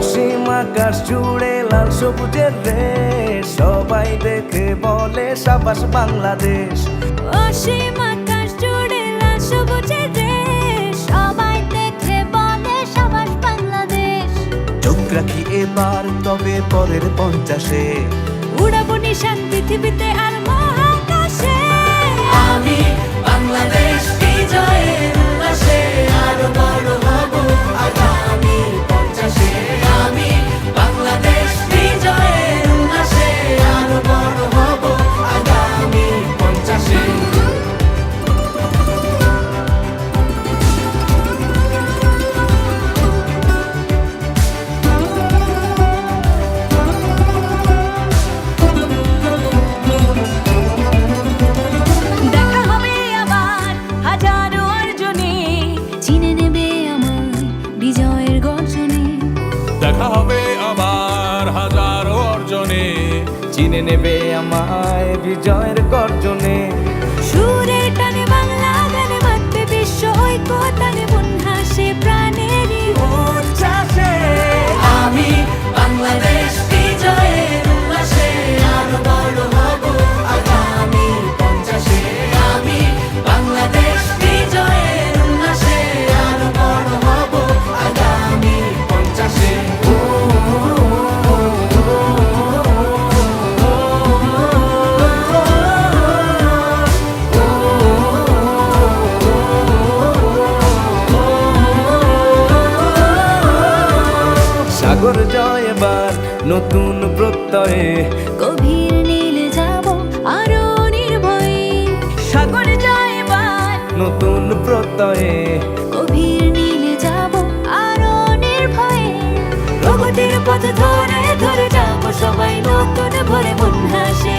আকাশ জুড়ে লাল সবুজের রেশ। সবাই দেখে বলে সাবাস বাংলাদেশ। অসীম আকাশ জুড়ে লাল সবুজের দেশ সবাই দেখে বলে সবাস বাংলাদেশ। চোখ রাখি এবার তবে পরের পঞ্চাশে। উড়াবো নিশান পৃথিবীতে আর মহাকাশে দেখা হবে আবার হাজার অর্জনে। চিনে নেবে আমায় বিজয়ের গর্জনে। সাগর জয় এবার নতুন প্রত্যয়ে। গভীর নীল যাব আরও নির্ভয়ে। সাগর জয় এবার নতুন প্রত্যয়ে। গভীর নীল যাব আরও নির্ভয়ে। প্রগতির পথ ধরে ধরে যাব সবাই নতুন ভরে মন হাসে